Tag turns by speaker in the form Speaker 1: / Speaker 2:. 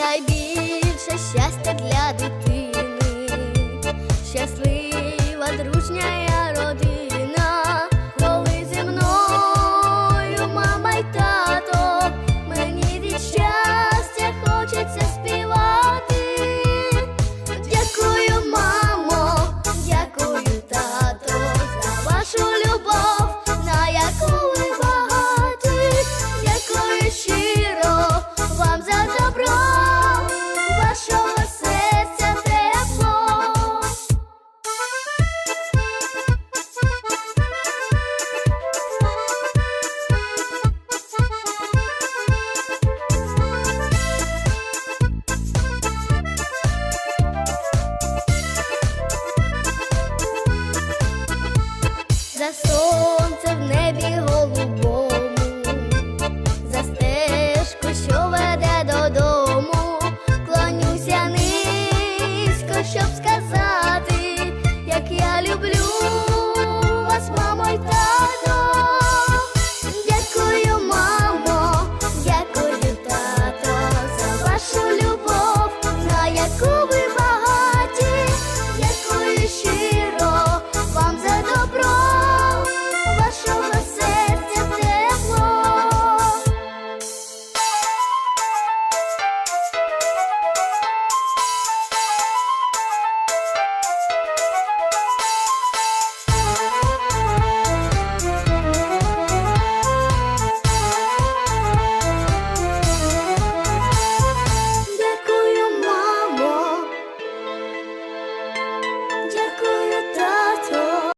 Speaker 1: найбільше щастя для дитини, щаслива, дружня Shops.